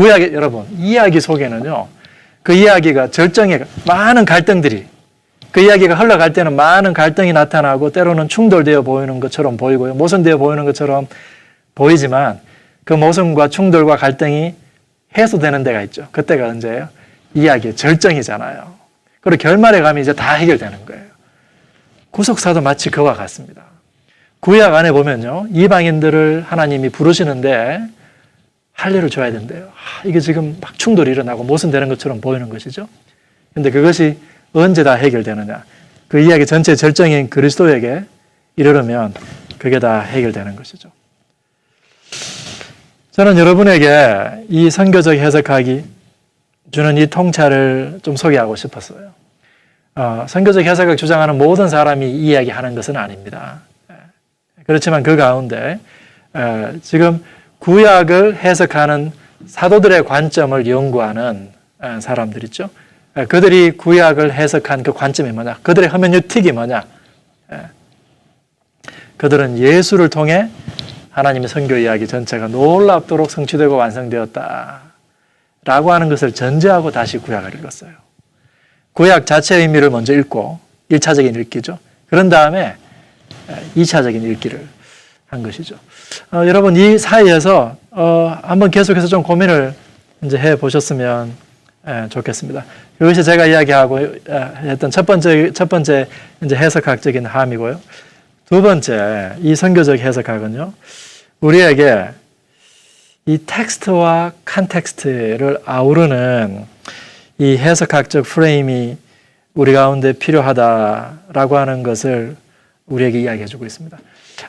구약의 여러분 이야기 속에는요. 그 이야기가 절정에 많은 갈등들이 그 이야기가 흘러갈 때는 많은 갈등이 나타나고 때로는 충돌되어 보이는 것처럼 보이고요. 모순되어 보이는 것처럼 보이지만 그 모순과 충돌과 갈등이 해소되는 데가 있죠. 그때가 언제예요? 이야기의 절정이잖아요. 그리고 결말에 가면 이제 다 해결되는 거예요. 구속사도 마치 그와 같습니다. 구약 안에 보면요. 이방인들을 하나님이 부르시는데 할 일을 줘야 된대요. 아, 이게 지금 막 충돌이 일어나고 모순되는 것처럼 보이는 것이죠. 근데 그것이 언제 다 해결되느냐. 그 이야기 전체 절정인 그리스도에게 이르르면 그게 다 해결되는 것이죠. 저는 여러분에게 이 선교적 해석하기 주는 이 통찰을 좀 소개하고 싶었어요. 어, 선교적 해석을 주장하는 모든 사람이 이야기하는 것은 아닙니다. 예. 그렇지만 그 가운데 에, 지금 구약을 해석하는 사도들의 관점을 연구하는 에, 사람들 있죠. 에, 그들이 구약을 해석한 그 관점이 뭐냐? 그들의 허면유틱이 뭐냐? 에, 그들은 예수를 통해 하나님의 선교 이야기 전체가 놀랍도록 성취되고 완성되었다. 라고 하는 것을 전제하고 다시 구약을 읽었어요. 구약 자체의 의미를 먼저 읽고 1차적인 읽기죠. 그런 다음에 2차적인 읽기를 한 것이죠. 어, 여러분 이 사이에서 어, 한번 계속해서 좀 고민을 이제 해 보셨으면 예, 좋겠습니다. 이것이 제가 이야기하고 에, 했던 첫 번째 첫 번째 이제 해석학적인 함이고요. 두 번째 이 선교적 해석학은요. 우리에게 이 텍스트와 컨텍스트를 아우르는 이 해석학적 프레임이 우리 가운데 필요하다라고 하는 것을 우리에게 이야기해 주고 있습니다.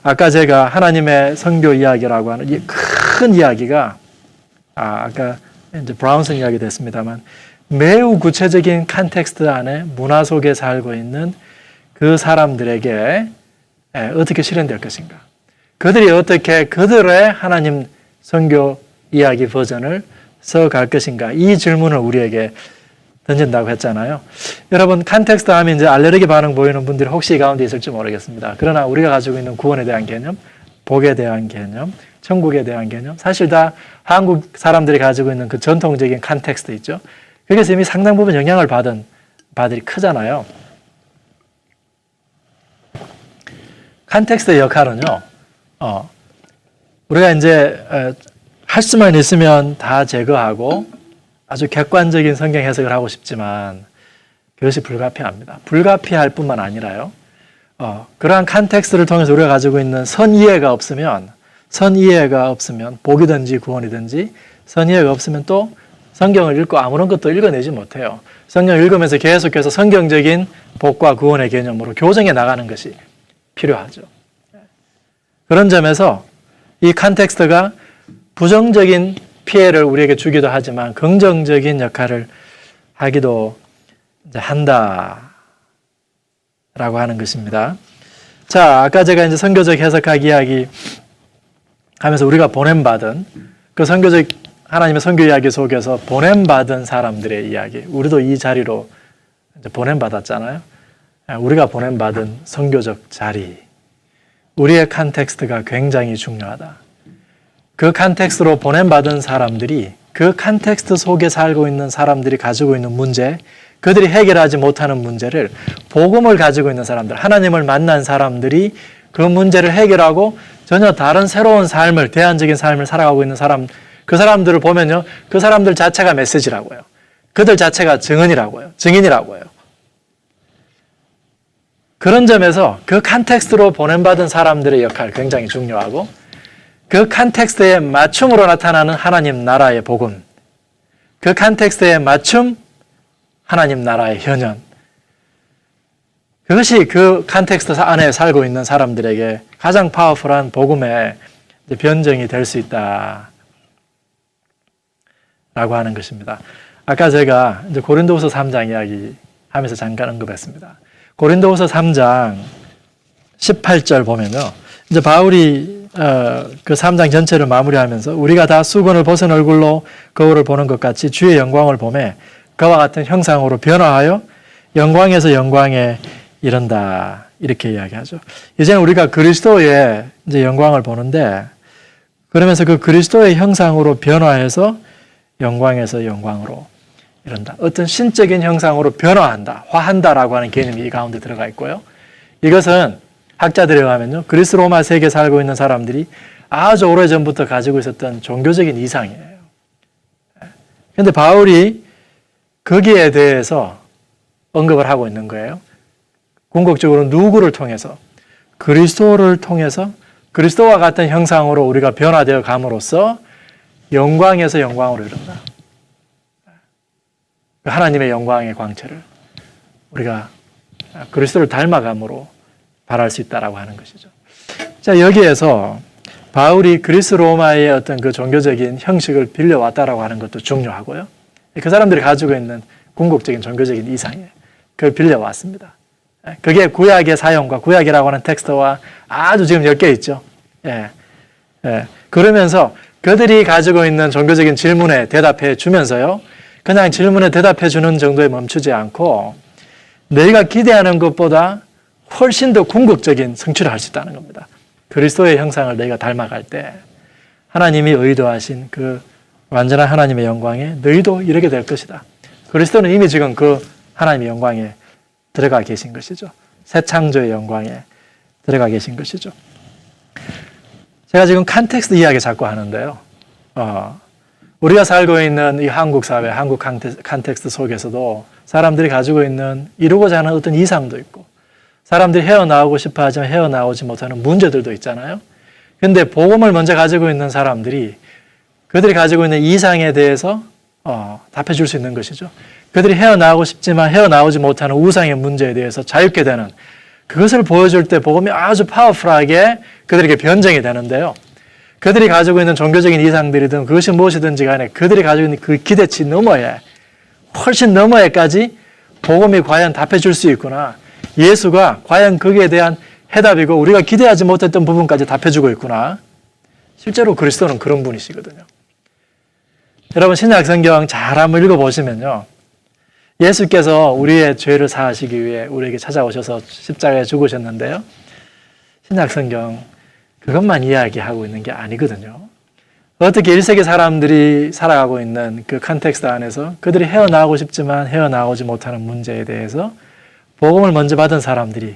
아까 제가 하나님의 선교 이야기라고 하는 이 큰 이야기가 아, 아까 이제 브라운슨 이야기 됐습니다만 매우 구체적인 컨텍스트 안에 문화 속에 살고 있는 그 사람들에게 예, 어떻게 실현될 것인가? 그들이 어떻게 그들의 하나님 선교 이야기 버전을 써갈 것인가? 이 질문을 우리에게 던진다고 했잖아요. 여러분, 컨텍스트 하면 이제 알레르기 반응 보이는 분들이 혹시 이 가운데 있을지 모르겠습니다. 그러나 우리가 가지고 있는 구원에 대한 개념, 복에 대한 개념, 천국에 대한 개념, 사실 다 한국 사람들이 가지고 있는 그 전통적인 컨텍스트 있죠. 거기서 이미 상당 부분 영향을 받은 바들이 크잖아요. 컨텍스트의 역할은요, 어, 우리가 이제 어, 할 수만 있으면 다 제거하고 아주 객관적인 성경 해석을 하고 싶지만 그것이 불가피합니다. 불가피할 뿐만 아니라요. 어, 그러한 컨텍스트를 통해서 우리가 가지고 있는 선 이해가 없으면 선 이해가 없으면 복이든지 구원이든지 선 이해가 없으면 또 성경을 읽고 아무런 것도 읽어내지 못해요. 성경을 읽으면서 계속해서 성경적인 복과 구원의 개념으로 교정해 나가는 것이 필요하죠. 그런 점에서 이 컨텍스트가 부정적인 피해를 우리에게 주기도 하지만 긍정적인 역할을 하기도 한다라고 하는 것입니다. 자, 아까 제가 이제 선교적 해석하기 이야기 하면서 우리가 보냄받은 그 선교적 하나님의 선교 이야기 속에서 보냄받은 사람들의 이야기, 우리도 이 자리로 보냄받았잖아요. 우리가 보냄받은 선교적 자리, 우리의 컨텍스트가 굉장히 중요하다. 그 컨텍스트로 보냄받은 사람들이 그 컨텍스트 속에 살고 있는 사람들이 가지고 있는 문제, 그들이 해결하지 못하는 문제를 복음을 가지고 있는 사람들, 하나님을 만난 사람들이 그 문제를 해결하고 전혀 다른 새로운 삶을, 대안적인 삶을 살아가고 있는 사람, 그 사람들을 보면요. 그 사람들 자체가 메시지라고요. 그들 자체가 증언이라고요. 증인이라고요. 그런 점에서 그 컨텍스트로 보냄받은 사람들의 역할 굉장히 중요하고 그 컨텍스트에 맞춤으로 나타나는 하나님 나라의 복음, 그 컨텍스트에 맞춤 하나님 나라의 현현, 그것이 그 컨텍스트 안에 살고 있는 사람들에게 가장 파워풀한 복음의 변정이 될 수 있다. 라고 하는 것입니다. 아까 제가 이제 고린도후서 3장 이야기 하면서 잠깐 언급했습니다. 고린도후서 3장 18절 보면요. 이제 바울이 어, 그 3장 전체를 마무리하면서 우리가 다 수건을 벗은 얼굴로 거울을 보는 것 같이 주의 영광을 보매 그와 같은 형상으로 변화하여 영광에서 영광에 이른다. 이렇게 이야기하죠. 이제는 우리가 그리스도의 이제 영광을 보는데 그러면서 그 그리스도의 형상으로 변화해서 영광에서 영광으로 이런다. 어떤 신적인 형상으로 변화한다, 화한다라고 하는 개념이 이 가운데 들어가 있고요. 이것은 학자들에 의하면요, 그리스 로마 세계에 살고 있는 사람들이 아주 오래 전부터 가지고 있었던 종교적인 이상이에요. 그런데 바울이 거기에 대해서 언급을 하고 있는 거예요. 궁극적으로 누구를 통해서 그리스도를 통해서 그리스도와 같은 형상으로 우리가 변화되어 감으로써 영광에서 영광으로 이른다. 그 하나님의 영광의 광채를 우리가 그리스도를 닮아감으로 바랄 수 있다라고 하는 것이죠. 자, 여기에서 바울이 그리스 로마의 어떤 그 종교적인 형식을 빌려왔다라고 하는 것도 중요하고요. 그 사람들이 가지고 있는 궁극적인 종교적인 이상이에요. 그걸 빌려왔습니다. 그게 구약의 사용과 구약이라고 하는 텍스트와 아주 지금 엮여 있죠. 예. 예. 그러면서 그들이 가지고 있는 종교적인 질문에 대답해 주면서요. 그냥 질문에 대답해 주는 정도에 멈추지 않고 너희가 기대하는 것보다 훨씬 더 궁극적인 성취를 할 수 있다는 겁니다. 그리스도의 형상을 너희가 닮아갈 때 하나님이 의도하신 그 완전한 하나님의 영광에 너희도 이르게 될 것이다. 그리스도는 이미 지금 그 하나님의 영광에 들어가 계신 것이죠. 새 창조의 영광에 들어가 계신 것이죠. 제가 지금 컨텍스트 이야기 자꾸 하는데요. 어, 우리가 살고 있는 이 한국 사회, 한국 컨텍스트 속에서도 사람들이 가지고 있는 이루고자 하는 어떤 이상도 있고 사람들이 헤어나오고 싶어 하지만 헤어나오지 못하는 문제들도 있잖아요. 근데 복음을 먼저 가지고 있는 사람들이 그들이 가지고 있는 이상에 대해서 어, 답해 줄 수 있는 것이죠. 그들이 헤어나오고 싶지만 헤어나오지 못하는 우상의 문제에 대해서 자유케 되는 그것을 보여줄 때 복음이 아주 파워풀하게 그들에게 변증이 되는데요. 그들이 가지고 있는 종교적인 이상들이든 그것이 무엇이든지 간에 그들이 가지고 있는 그 기대치 너머에 훨씬 너머에까지 복음이 과연 답해 줄 수 있구나. 예수가 과연 거기에 대한 해답이고 우리가 기대하지 못했던 부분까지 답해주고 있구나. 실제로 그리스도는 그런 분이시거든요. 여러분 신약 성경 잘 한번 읽어보시면요. 예수께서 우리의 죄를 사하시기 위해 우리에게 찾아오셔서 십자가에 죽으셨는데요. 신약 성경 그것만 이야기하고 있는 게 아니거든요. 어떻게 1세기 사람들이 살아가고 있는 그 컨텍스트 안에서 그들이 헤어나오고 싶지만 헤어나오지 못하는 문제에 대해서 복음을 먼저 받은 사람들이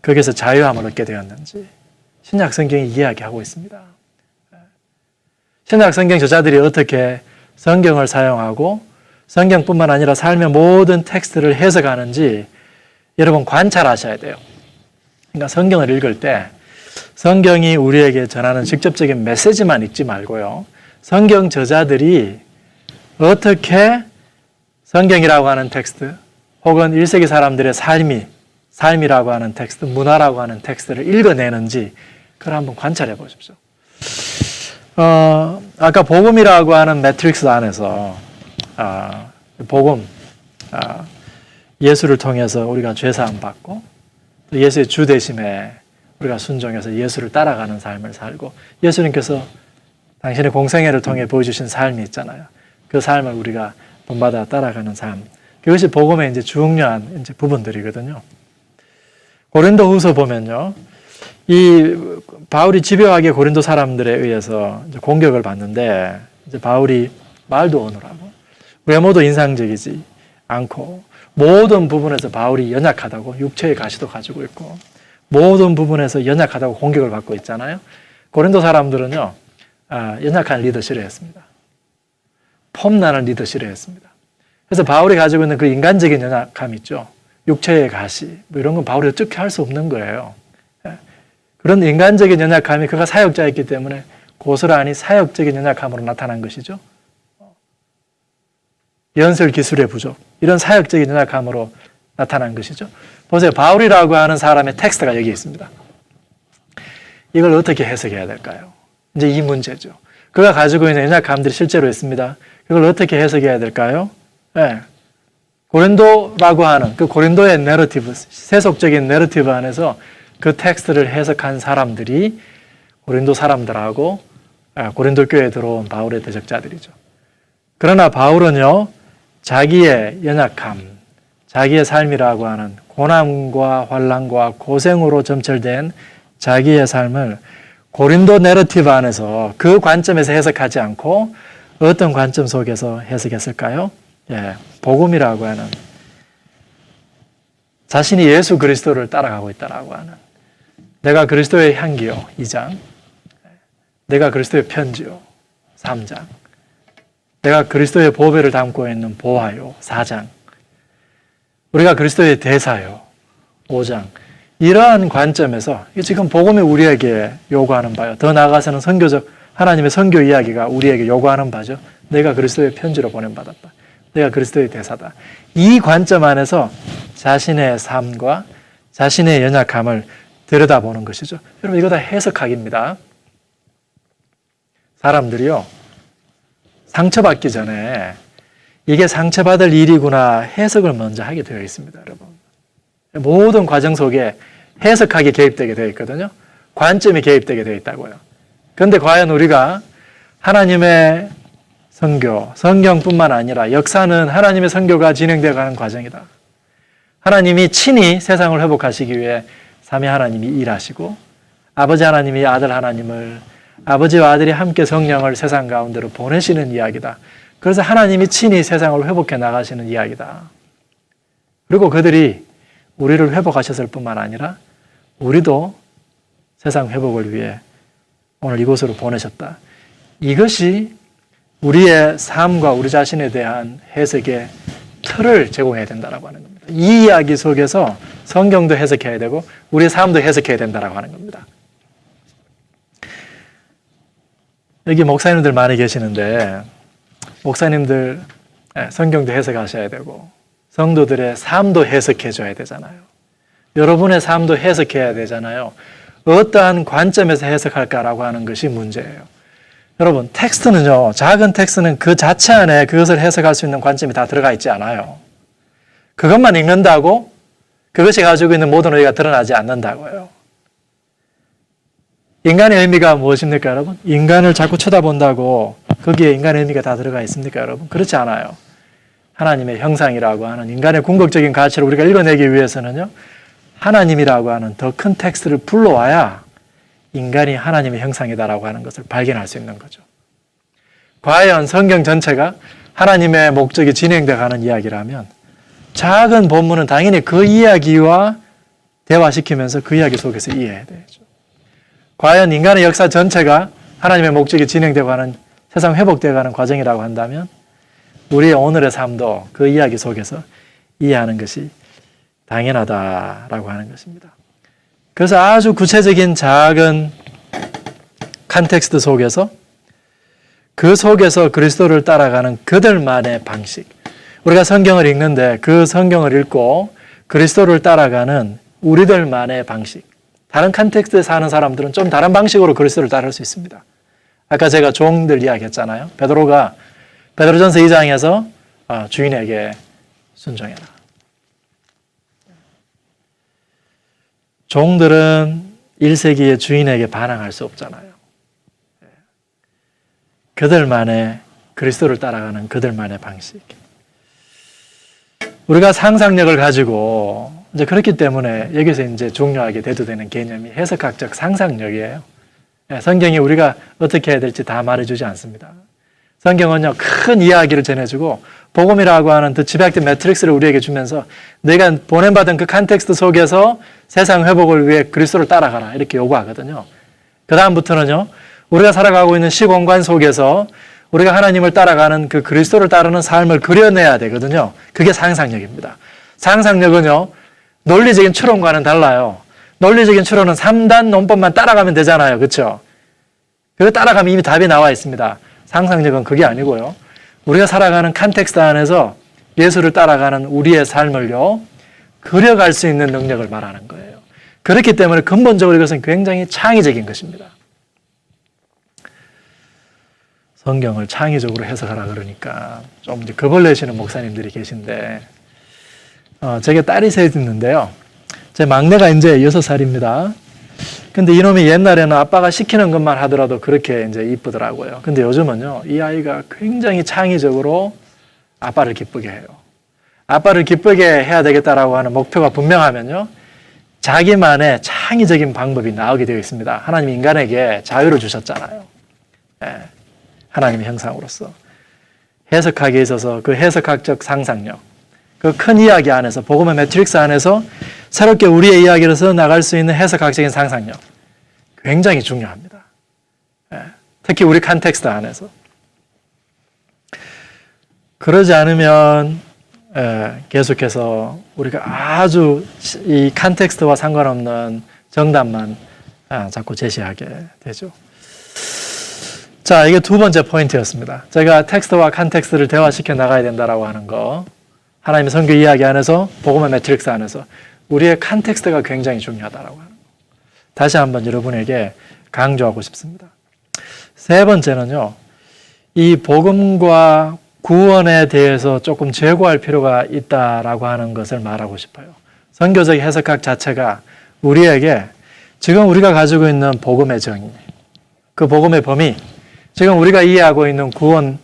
거기서 자유함을 얻게 되었는지 신약 성경이 이야기하고 있습니다. 신약 성경 저자들이 어떻게 성경을 사용하고 성경뿐만 아니라 삶의 모든 텍스트를 해석하는지 여러분 관찰하셔야 돼요. 그러니까 성경을 읽을 때 성경이 우리에게 전하는 직접적인 메시지만 읽지 말고요. 성경 저자들이 어떻게 성경이라고 하는 텍스트 혹은 1세기 사람들의 삶이 삶이라고 하는 텍스트, 문화라고 하는 텍스트를 읽어내는지 그걸 한번 관찰해 보십시오. 어, 아까 복음이라고 하는 매트릭스 안에서 아, 복음, 아, 예수를 통해서 우리가 죄사함 받고 또 예수의 주 대심에 우리가 순종해서 예수를 따라가는 삶을 살고 예수님께서 당신의 공생애를 통해 보여주신 삶이 있잖아요. 그 삶을 우리가 본받아 따라가는 삶. 그것이 복음의 이제 중요한 이제 부분들이거든요. 고린도 후서 보면요. 이 바울이 집요하게 고린도 사람들에 의해서 공격을 받는데 이제 바울이 말도 어눌하고 외모도 인상적이지 않고 모든 부분에서 바울이 연약하다고 육체의 가시도 가지고 있고 모든 부분에서 연약하다고 공격을 받고 있잖아요. 고린도 사람들은요, 아, 연약한 리더 싫어했습니다. 폼나는 리더 싫어했습니다. 그래서 바울이 가지고 있는 그 인간적인 연약함 있죠. 육체의 가시, 뭐 이런 건 바울이 어떻게 할 수 없는 거예요. 예. 그런 인간적인 연약함이 그가 사역자였기 때문에 고스란히 사역적인 연약함으로 나타난 것이죠. 연설 기술의 부족, 이런 사역적인 연약함으로 나타난 것이죠. 보세요. 바울이라고 하는 사람의 텍스트가 여기 있습니다. 이걸 어떻게 해석해야 될까요? 이제 이 문제죠. 그가 가지고 있는 연약함들이 실제로 있습니다. 그걸 어떻게 해석해야 될까요? 네. 고린도라고 하는 그 고린도의 내러티브, 세속적인 내러티브 안에서 그 텍스트를 해석한 사람들이 고린도 사람들하고 아, 고린도 교회에 들어온 바울의 대적자들이죠. 그러나 바울은요, 자기의 연약함, 자기의 삶이라고 하는 고난과 환란과 고생으로 점철된 자기의 삶을 고린도 내러티브 안에서 그 관점에서 해석하지 않고 어떤 관점 속에서 해석했을까요? 예, 복음이라고 하는 자신이 예수 그리스도를 따라가고 있다라고 하는 내가 그리스도의 향기요 2장. 내가 그리스도의 편지요 3장. 내가 그리스도의 보배를 담고 있는 보화요 4장. 우리가 그리스도의 대사요 5장. 이러한 관점에서 지금 복음이 우리에게 요구하는 바요. 더 나아가서는 선교적 하나님의 선교 이야기가 우리에게 요구하는 바죠. 내가 그리스도의 편지로 보낸받았다 내가 그리스도의 대사다 이 관점 안에서 자신의 삶과 자신의 연약함을 들여다보는 것이죠. 여러분 이거 다 해석학입니다. 사람들이요. 상처받기 전에 이게 상처받을 일이구나 해석을 먼저 하게 되어 있습니다, 여러분. 모든 과정 속에 해석학이 개입되게 되어 있거든요. 관점이 개입되게 되어 있다고요. 그런데 과연 우리가 하나님의 선교, 성경뿐만 아니라 역사는 하나님의 선교가 진행되어 가는 과정이다. 하나님이 친히 세상을 회복하시기 위해 삼위 하나님이 일하시고 아버지 하나님이 아들 하나님을 아버지와 아들이 함께 성령을 세상 가운데로 보내시는 이야기다. 그래서 하나님이 친히 세상을 회복해 나가시는 이야기다. 그리고 그들이 우리를 회복하셨을 뿐만 아니라 우리도 세상 회복을 위해 오늘 이곳으로 보내셨다. 이것이 우리의 삶과 우리 자신에 대한 해석의 틀을 제공해야 된다라고 하는 겁니다. 이 이야기 속에서 성경도 해석해야 되고 우리의 삶도 해석해야 된다라고 하는 겁니다. 여기 목사님들 많이 계시는데 목사님들 예, 성경도 해석하셔야 되고 성도들의 삶도 해석해 줘야 되잖아요. 여러분의 삶도 해석해야 되잖아요. 어떠한 관점에서 해석할까라고 하는 것이 문제예요. 여러분, 텍스트는요, 작은 텍스트는 그 자체 안에 그것을 해석할 수 있는 관점이 다 들어가 있지 않아요. 그것만 읽는다고 그것이 가지고 있는 모든 의미가 드러나지 않는다고요. 인간의 의미가 무엇입니까, 여러분? 인간을 자꾸 쳐다본다고 거기에 인간의 의미가 다 들어가 있습니까, 여러분? 그렇지 않아요. 하나님의 형상이라고 하는 인간의 궁극적인 가치를 우리가 읽어내기 위해서는요, 하나님이라고 하는 더 큰 텍스트를 불러와야 인간이 하나님의 형상이다라고 하는 것을 발견할 수 있는 거죠. 과연 성경 전체가 하나님의 목적이 진행돼 가는 이야기라면 작은 본문은 당연히 그 이야기와 대화시키면서 그 이야기 속에서 이해해야 되죠. 과연 인간의 역사 전체가 하나님의 목적이 진행되고 가는 세상 회복되어 가는 과정이라고 한다면 우리의 오늘의 삶도 그 이야기 속에서 이해하는 것이 당연하다라고 하는 것입니다. 그래서 아주 구체적인 작은 컨텍스트 속에서 그 속에서 그리스도를 따라가는 그들만의 방식. 우리가 성경을 읽는데 그 성경을 읽고 그리스도를 따라가는 우리들만의 방식. 다른 컨텍스트에 사는 사람들은 좀 다른 방식으로 그리스도를 따를 수 있습니다. 아까 제가 종들 이야기했잖아요. 베드로가 베드로전서 2장에서 아, 주인에게 순종해라. 종들은 1세기의 주인에게 반항할 수 없잖아요. 그들만의 그리스도를 따라가는 그들만의 방식. 우리가 상상력을 가지고 이제 그렇기 때문에 여기서 이제 중요하게 대두되는 개념이 해석학적 상상력이에요. 예, 성경이 우리가 어떻게 해야 될지 다 말해주지 않습니다. 성경은요 큰 이야기를 전해주고 복음이라고 하는 그 집약된 매트릭스를 우리에게 주면서 내가 보낸받은 그 컨텍스트 속에서 세상 회복을 위해 그리스도를 따라가라 이렇게 요구하거든요. 그 다음부터는요 우리가 살아가고 있는 시공간 속에서 우리가 하나님을 따라가는 그 그리스도를 따르는 삶을 그려내야 되거든요. 그게 상상력입니다. 상상력은요 논리적인 추론과는 달라요. 논리적인 추론은 3단 논법만 따라가면 되잖아요. 그렇죠? 그거 따라가면 이미 답이 나와 있습니다. 상상력은 그게 아니고요. 우리가 살아가는 컨텍스트 안에서 예수를 따라가는 우리의 삶을요, 그려갈 수 있는 능력을 말하는 거예요. 그렇기 때문에 근본적으로 이것은 굉장히 창의적인 것입니다. 성경을 창의적으로 해석하라 그러니까 좀 이제 겁을 내시는 목사님들이 계신데, 어, 제게 딸이 셋 있는데요. 제 막내가 이제 여섯 살입니다. 근데 이놈이 옛날에는 아빠가 시키는 것만 하더라도 그렇게 이제 이쁘더라고요. 근데 요즘은요, 이 아이가 굉장히 창의적으로 아빠를 기쁘게 해요. 아빠를 기쁘게 해야 되겠다라고 하는 목표가 분명하면요, 자기만의 창의적인 방법이 나오게 되어 있습니다. 하나님 인간에게 자유를 주셨잖아요. 예, 하나님의 형상으로서. 해석하기에 있어서 그 해석학적 상상력, 그 큰 이야기 안에서 복음의 매트릭스 안에서 새롭게 우리의 이야기를 써 나갈 수 있는 해석학적인 상상력 굉장히 중요합니다. 예, 특히 우리 컨텍스트 안에서 그러지 않으면 예, 계속해서 우리가 아주 이 컨텍스트와 상관없는 정답만 아, 자꾸 제시하게 되죠. 자, 이게 두 번째 포인트였습니다. 제가 텍스트와 컨텍스트를 대화시켜 나가야 된다라고 하는 거. 하나님의 성교 이야기 안에서 복음의 매트릭스 안에서 우리의 컨텍스트가 굉장히 중요하다라고 하는 거. 다시 한번 여러분에게 강조하고 싶습니다. 세 번째는요. 이 복음과 구원에 대해서 조금 제고할 필요가 있다라고 하는 것을 말하고 싶어요. 선교적 해석학 자체가 우리에게 지금 우리가 가지고 있는 복음의 정의, 그 복음의 범위, 지금 우리가 이해하고 있는 구원,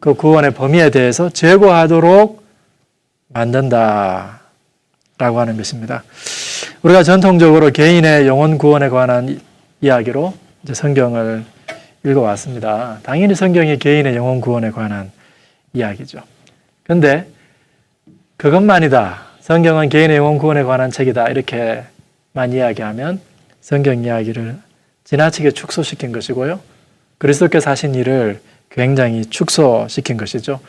그 구원의 범위에 대해서 제고하도록 만든다 라고 하는 것입니다. 우리가 전통적으로 개인의 영혼 구원에 관한 이야기로 성경을 읽어왔습니다. 당연히 성경이 개인의 영혼 구원에 관한 이야기죠. 근데 그것만이다. 성경은 개인의 영혼 구원에 관한 책이다. 이렇게만 이야기하면 성경 이야기를 지나치게 축소시킨 것이고요. 그리스도께서 하신 일을 굉장히 축소시킨 것이죠.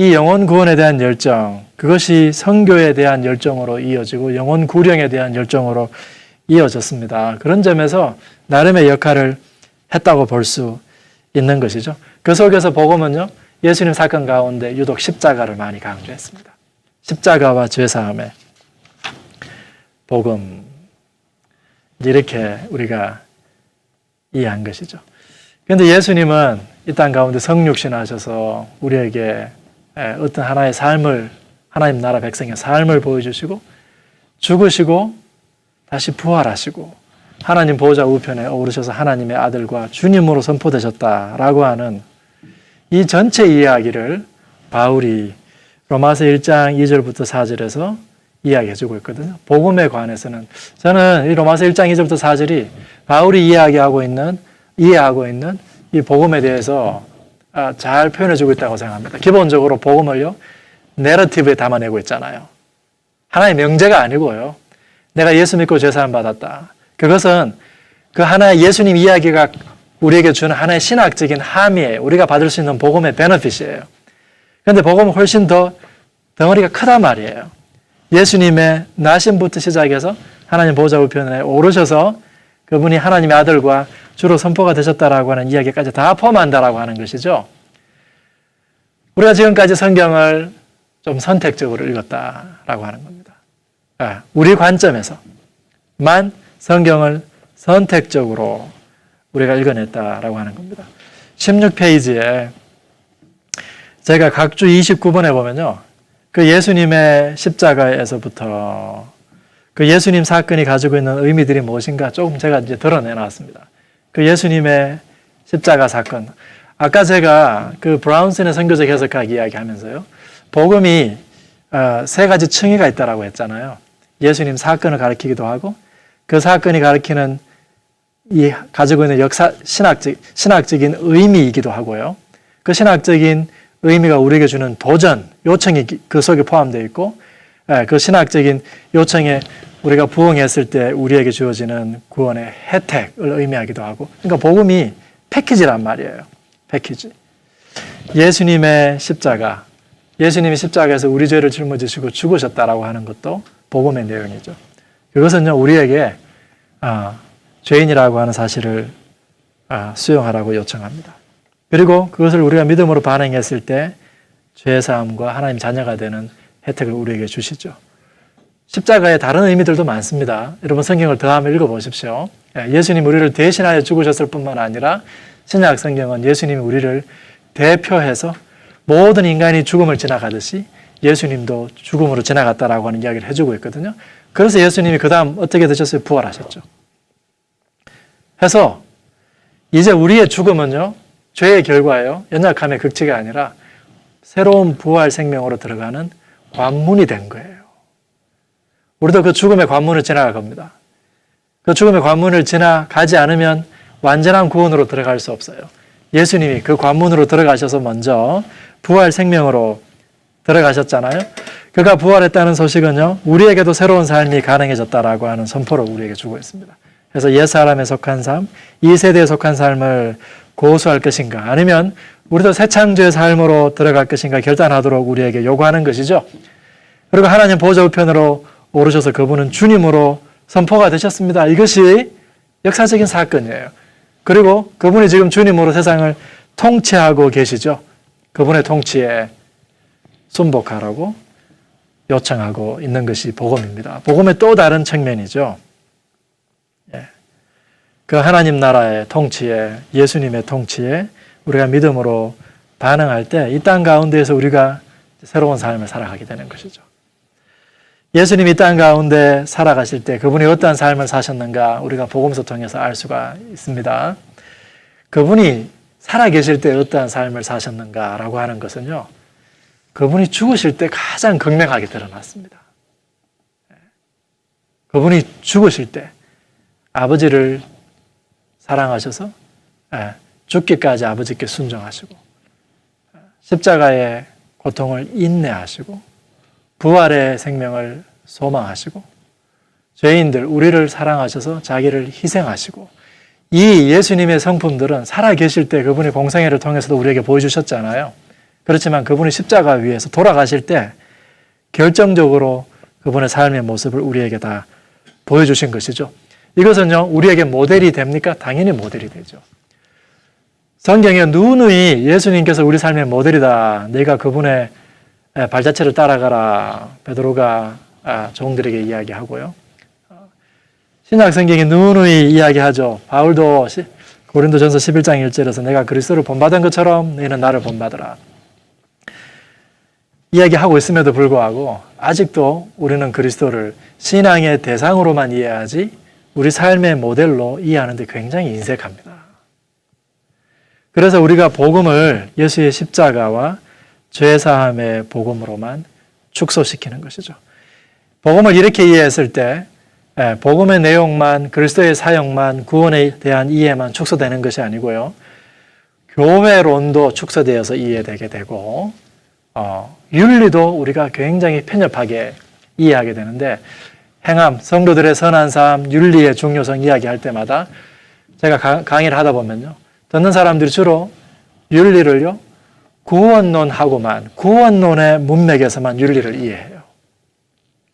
이 영혼 구원에 대한 열정, 그것이 성교에 대한 열정으로 이어지고 영혼 구령에 대한 열정으로 이어졌습니다. 그런 점에서 나름의 역할을 했다고 볼 수 있는 것이죠. 그 속에서 복음은요, 예수님 사건 가운데 유독 십자가를 많이 강조했습니다. 십자가와 죄사함의 복음. 이렇게 우리가 이해한 것이죠. 그런데 예수님은 이 땅 가운데 성육신 하셔서 우리에게 어떤 하나의 삶을, 하나님 나라 백성의 삶을 보여주시고 죽으시고 다시 부활하시고 하나님 보호자 우편에 오르셔서 하나님의 아들과 주님으로 선포되셨다라고 하는 이 전체 이야기를 바울이 로마서 1장 2절부터 4절에서 이야기해 주고 있거든요. 복음에 관해서는 저는 이 로마서 1장 2절부터 4절이 바울이 이야기하고 있는 이해하고 있는 이 복음에 대해서 아, 잘 표현해 주고 있다고 생각합니다. 기본적으로 복음을요. 내러티브에 담아내고 있잖아요. 하나의 명제가 아니고요. 내가 예수 믿고 죄사함 받았다. 그것은 그 하나의 예수님 이야기가 우리에게 주는 하나의 신학적인 함이에요. 우리가 받을 수 있는 복음의 베너핏이에요. 그런데 복음은 훨씬 더 덩어리가 크단 말이에요. 예수님의 나심부터 시작해서 하나님 보좌 우편에 오르셔서 그분이 하나님의 아들과 주로 선포가 되셨다라고 하는 이야기까지 다 포함한다라고 하는 것이죠. 우리가 지금까지 성경을 좀 선택적으로 읽었다라고 하는 겁니다. 아, 우리 관점에서만 성경을 선택적으로 우리가 읽어냈다라고 하는 겁니다. 16페이지에 제가 각주 29번에 보면요. 그 예수님의 십자가에서부터 그 예수님 사건이 가지고 있는 의미들이 무엇인가 조금 제가 이제 드러내 놨습니다. 그 예수님의 십자가 사건. 아까 제가 그 브라운슨의 선교적 해석학 이야기 하면서요. 복음이 어, 세 가지 층위가 있다라고 했잖아요. 예수님 사건을 가리키기도 하고 그 사건이 가리키는 이 가지고 있는 역사 신학적 신학적인 의미이기도 하고요. 그 신학적인 의미가 우리에게 주는 도전 요청이 그 속에 포함되어 있고 예, 그 신학적인 요청에 우리가 부응했을 때 우리에게 주어지는 구원의 혜택을 의미하기도 하고 그러니까 복음이 패키지란 말이에요. 패키지. 예수님의 십자가 예수님이 십자가에서 우리 죄를 짊어지시고 죽으셨다라고 하는 것도 복음의 내용이죠. 그것은요 우리에게 아, 죄인이라고 하는 사실을 아, 수용하라고 요청합니다. 그리고 그것을 우리가 믿음으로 반응했을 때 죄 사함과 하나님 자녀가 되는 혜택을 우리에게 주시죠. 십자가에 다른 의미들도 많습니다. 여러분 성경을 더 한번 읽어보십시오. 예, 예수님 우리를 대신하여 죽으셨을 뿐만 아니라 신약 성경은 예수님이 우리를 대표해서 모든 인간이 죽음을 지나가듯이 예수님도 죽음으로 지나갔다라고 하는 이야기를 해주고 있거든요. 그래서 예수님이 그 다음 어떻게 되셨어요? 부활하셨죠. 해서 이제 우리의 죽음은요, 죄의 결과예요. 연약함의 극치가 아니라 새로운 부활 생명으로 들어가는 관문이 된 거예요. 우리도 그 죽음의 관문을 지나갈 겁니다. 그 죽음의 관문을 지나가지 않으면 완전한 구원으로 들어갈 수 없어요. 예수님이 그 관문으로 들어가셔서 먼저 부활 생명으로 들어가셨잖아요. 그가 부활했다는 소식은요, 우리에게도 새로운 삶이 가능해졌다라고 하는 선포를 우리에게 주고 있습니다. 그래서 옛사람에 속한 삶, 이 세대에 속한 삶을 고수할 것인가, 아니면 우리도 새 창조의 삶으로 들어갈 것인가 결단하도록 우리에게 요구하는 것이죠. 그리고 하나님 보좌 우편으로 오르셔서 그분은 주님으로 선포가 되셨습니다. 이것이 역사적인 사건이에요. 그리고 그분이 지금 주님으로 세상을 통치하고 계시죠. 그분의 통치에 순복하라고 요청하고 있는 것이 복음입니다. 복음의 또 다른 측면이죠. 예. 그 하나님 나라의 통치에 예수님의 통치에 우리가 믿음으로 반응할 때 이 땅 가운데에서 우리가 새로운 삶을 살아가게 되는 것이죠. 예수님이 땅 가운데 살아가실 때 그분이 어떠한 삶을 사셨는가 우리가 복음서 통해서 알 수가 있습니다. 그분이 살아계실 때 어떠한 삶을 사셨는가라고 하는 것은요. 그분이 죽으실 때 가장 극명하게 드러났습니다. 그분이 죽으실 때 아버지를 사랑하셔서 예, 죽기까지 아버지께 순종하시고 십자가의 고통을 인내하시고 부활의 생명을 소망하시고 죄인들 우리를 사랑하셔서 자기를 희생하시고 이 예수님의 성품들은 살아 계실 때 그분이 공생애를 통해서도 우리에게 보여주셨잖아요. 그렇지만 그분이 십자가 위에서 돌아가실 때 결정적으로 그분의 삶의 모습을 우리에게 다 보여주신 것이죠. 이것은요, 우리에게 모델이 됩니까? 당연히 모델이 되죠. 성경에 누누이 예수님께서 우리 삶의 모델이다. 내가 그분의 발자취를 따라가라. 베드로가 아, 종들에게 이야기하고요. 신약 성경에 누누이 이야기하죠. 바울도 고린도전서 11장 1절에서 내가 그리스도를 본받은 것처럼 너희는 나를 본받으라. 이야기하고 있음에도 불구하고 아직도 우리는 그리스도를 신앙의 대상으로만 이해하지 우리 삶의 모델로 이해하는데 굉장히 인색합니다. 그래서 우리가 복음을 예수의 십자가와 죄사함의 복음으로만 축소시키는 것이죠. 복음을 이렇게 이해했을 때 예, 복음의 내용만 그리스도의 사역만 구원에 대한 이해만 축소되는 것이 아니고요. 교회론도 축소되어서 이해되게 되고 어, 윤리도 우리가 굉장히 편협하게 이해하게 되는데 행함, 성도들의 선한 삶, 윤리의 중요성 이야기할 때마다 제가 강의를 하다 보면요. 듣는 사람들이 주로 윤리를요. 구원론하고만 구원론의 문맥에서만 윤리를 이해해요.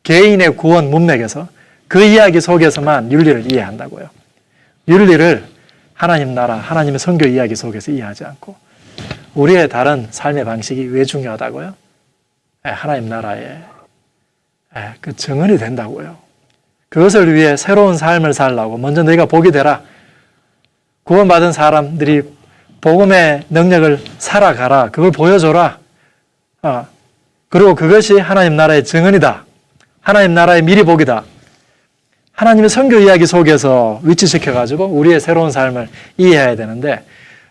개인의 구원 문맥에서 그 이야기 속에서만 윤리를 이해한다고요. 윤리를 하나님 나라, 하나님의 성교 이야기 속에서 이해하지 않고 우리의 다른 삶의 방식이 왜 중요하다고요? 예, 하나님 나라의 예, 그 정언이 된다고요. 그것을 위해 새로운 삶을 살라고 먼저 너희가 복이 되라. 구원받은 사람들이 복음의 능력을 살아가라. 그걸 보여줘라. 아, 그리고 그것이 하나님 나라의 증언이다. 하나님 나라의 미리 복이다. 하나님의 선교 이야기 속에서 위치시켜가지고 우리의 새로운 삶을 이해해야 되는데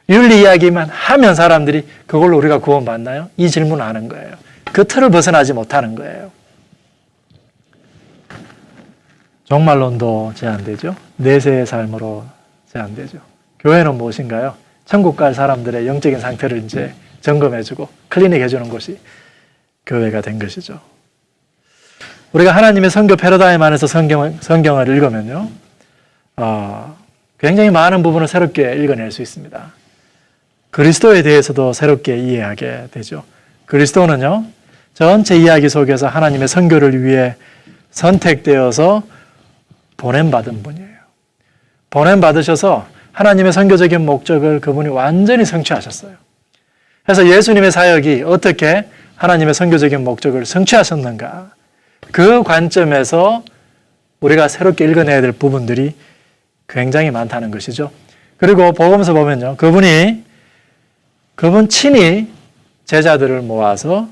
윤리 이야기만 하면 사람들이 그걸로 우리가 구원받나요? 이 질문을 하는 거예요. 그 틀을 벗어나지 못하는 거예요. 종말론도 제한되죠. 내세의 삶으로 제한되죠. 교회는 무엇인가요? 천국 갈 사람들의 영적인 상태를 이제 점검해주고 클리닉 해주는 것이 교회가 된 것이죠. 우리가 하나님의 성교 패러다임 안에서 성경, 성경을 읽으면요. 어, 굉장히 많은 부분을 새롭게 읽어낼 수 있습니다. 그리스도에 대해서도 새롭게 이해하게 되죠. 그리스도는요, 전체 이야기 속에서 하나님의 선교를 위해 선택되어서 보냄받은 분이에요. 보냄받으셔서 하나님의 선교적인 목적을 그분이 완전히 성취하셨어요. 그래서 예수님의 사역이 어떻게 하나님의 선교적인 목적을 성취하셨는가? 그 관점에서 우리가 새롭게 읽어내야 될 부분들이 굉장히 많다는 것이죠. 그리고 복음서 보면요. 그분이 그분 친히 제자들을 모아서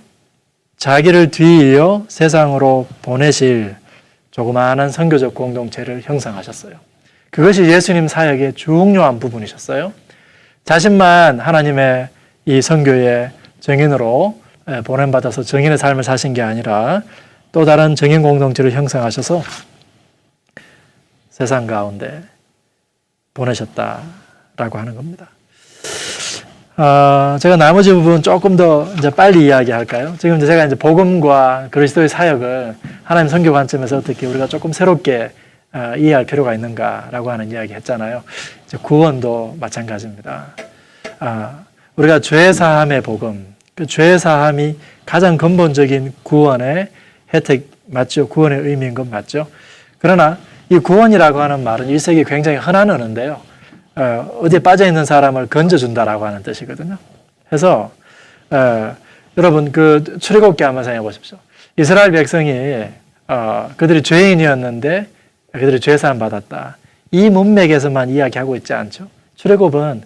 자기를 뒤이어 세상으로 보내실 조그마한 선교적 공동체를 형성하셨어요. 그것이 예수님 사역의 중요한 부분이셨어요. 자신만 하나님의 이 선교의 정인으로 보냄받아서 정인의 삶을 사신 게 아니라 또 다른 정인 공동체를 형성하셔서 세상 가운데 보내셨다라고 하는 겁니다. 어, 제가 나머지 부분 조금 더 이제 빨리 이야기할까요? 지금 제가 이제 복음과 그리스도의 사역을 하나님 선교 관점에서 어떻게 우리가 조금 새롭게 어, 이해할 필요가 있는가라고 하는 이야기 했잖아요. 구원도 마찬가지입니다. 아, 우리가 죄 사함의 복음, 그 죄 사함이 가장 근본적인 구원의 혜택 맞죠? 구원의 의미인 건 맞죠? 그러나 이 구원이라고 하는 말은 1세기 굉장히 흔한 언어인데요. 어, 어디에 빠져 있는 사람을 건져준다라고 하는 뜻이거든요. 그래서 어, 여러분 그 출애굽기 한번 생각해 보십시오. 이스라엘 백성이 어, 그들이 죄인이었는데 그들이 죄사함 받았다. 이 문맥에서만 이야기하고 있지 않죠. 출애굽은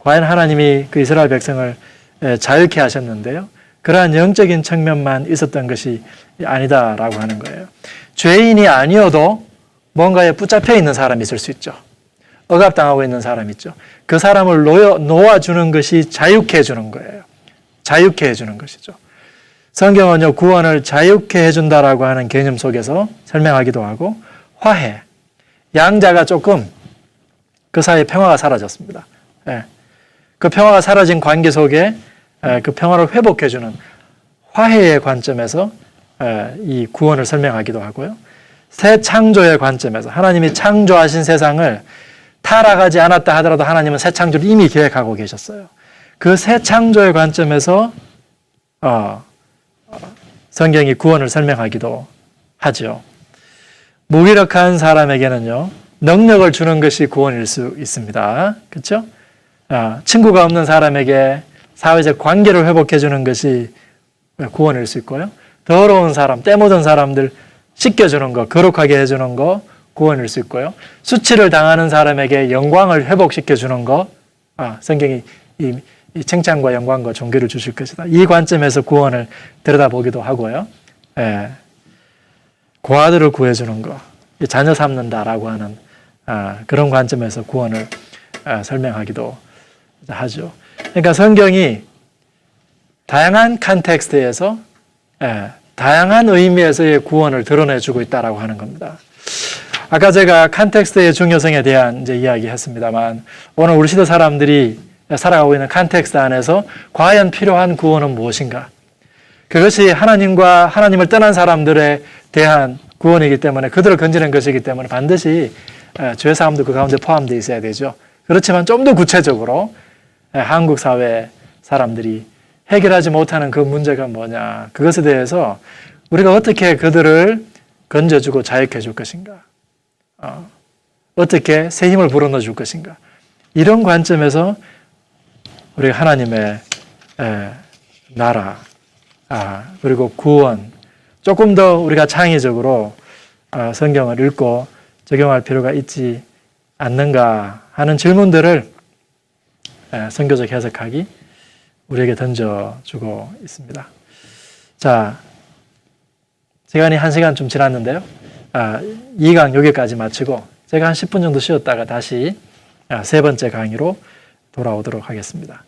과연 하나님이 그 이스라엘 백성을 에, 자유케 하셨는데요. 그러한 영적인 측면만 있었던 것이 아니다라고 하는 거예요. 죄인이 아니어도 뭔가에 붙잡혀 있는 사람이 있을 수 있죠. 억압당하고 있는 사람 있죠. 그 사람을 놓여, 놓아주는 것이 자유케 해주는 거예요. 자유케 해주는 것이죠. 성경은요, 구원을 자유케 해준다라고 하는 개념 속에서 설명하기도 하고, 화해. 양자가 조금 그 사이에 평화가 사라졌습니다. 예. 그 평화가 사라진 관계 속에 예, 그 평화를 회복해주는 화해의 관점에서 예, 이 구원을 설명하기도 하고요. 새 창조의 관점에서 하나님이 창조하신 세상을 타락하지 않았다 하더라도 하나님은 새 창조를 이미 계획하고 계셨어요. 그 새 창조의 관점에서 어, 어, 성경이 구원을 설명하기도 하죠. 무기력한 사람에게는요 능력을 주는 것이 구원일 수 있습니다. 그렇죠? 아, 친구가 없는 사람에게 사회적 관계를 회복해 주는 것이 구원일 수 있고요. 더러운 사람, 때 묻은 사람들 씻겨주는 거, 거룩하게 해주는 거 구원일 수 있고요. 수치를 당하는 사람에게 영광을 회복시켜 주는 거, 아, 성경이 이, 이 칭찬과 영광과 존귀를 주실 것이다. 이 관점에서 구원을 들여다보기도 하고요. 예. 고아들을 구해주는 거, 이 자녀 삼는다라고 하는 아, 그런 관점에서 구원을 아, 설명하기도 하죠. 그러니까 성경이 다양한 컨텍스트에서 예, 다양한 의미에서의 구원을 드러내주고 있다라고 하는 겁니다. 아까 제가 컨텍스트의 중요성에 대한 이제 이야기했습니다만 오늘 우리 시대 사람들이 살아가고 있는 컨텍스트 안에서 과연 필요한 구원은 무엇인가? 그것이 하나님과 하나님을 떠난 사람들에 대한 구원이기 때문에 그들을 건지는 것이기 때문에 반드시 죄 사함도 그 가운데 포함되어 있어야 되죠. 그렇지만 좀 더 구체적으로 한국 사회 사람들이 해결하지 못하는 그 문제가 뭐냐. 그것에 대해서 우리가 어떻게 그들을 건져주고 자유케 해줄 것인가. 어, 어떻게 새 힘을 불어넣어 줄 것인가. 이런 관점에서 우리가 하나님의 에, 나라, 아, 그리고 구원, 조금 더 우리가 창의적으로 어, 성경을 읽고 적용할 필요가 있지 않는가 하는 질문들을 에, 선교적 해석하기 우리에게 던져주고 있습니다. 자, 시간이 한 시간 좀 지났는데요. 아, 2강 여기까지 마치고 제가 한 10분 정도 쉬었다가 다시 아, 세 번째 강의로 돌아오도록 하겠습니다.